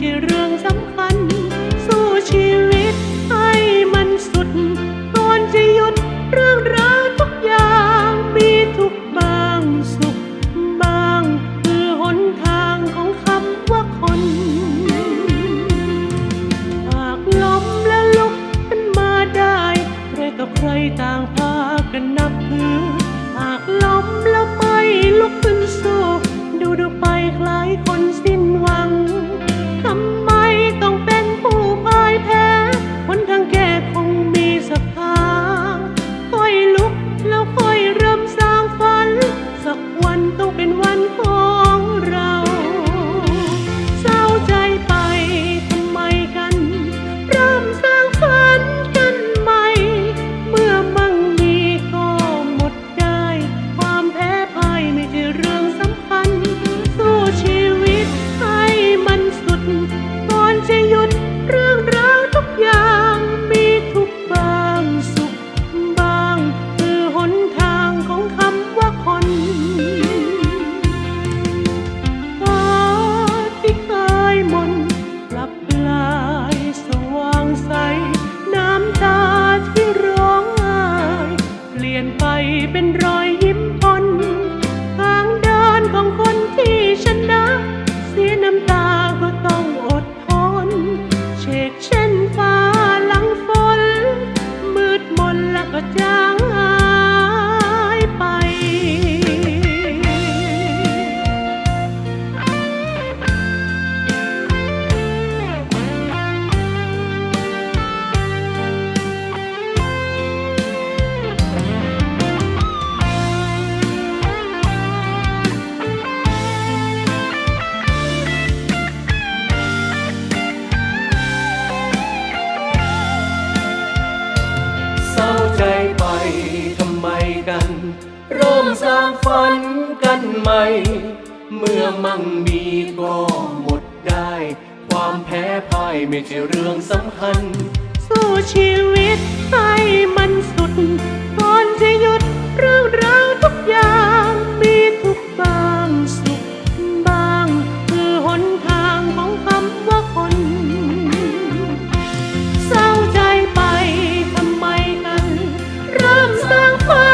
ใช่เรื่องสำคัญ สู้ชีวิตให้มันสุดก่อนจะหยุดเรื่องราวทุกอย่าง มีทุกบางสุขบาง คือหนทางของคำว่าคนหากล้มแล้วลุกขึ้นมาได้ ใครต่อใครต่างพากันนับถือ หากล้มแล้วไม่ลุกขึ้นสู้ ดูดูไปคล้ายคน ลี่ยนไปเป็นรอย ฝันกันใหม่ เมื่อมั่งมีก็หมดได้ ความแพ้พ่ายไม่ใช่เรื่องสำคัญ สู้ชีวิตให้มันสุด ก่อนจะหยุดเรื่องราวทุกอย่างมีทุกบางสุขบาง คือหนทางของคำว่าคน เศร้าใจไปทำไมกัน เริ่มสร้างฝัน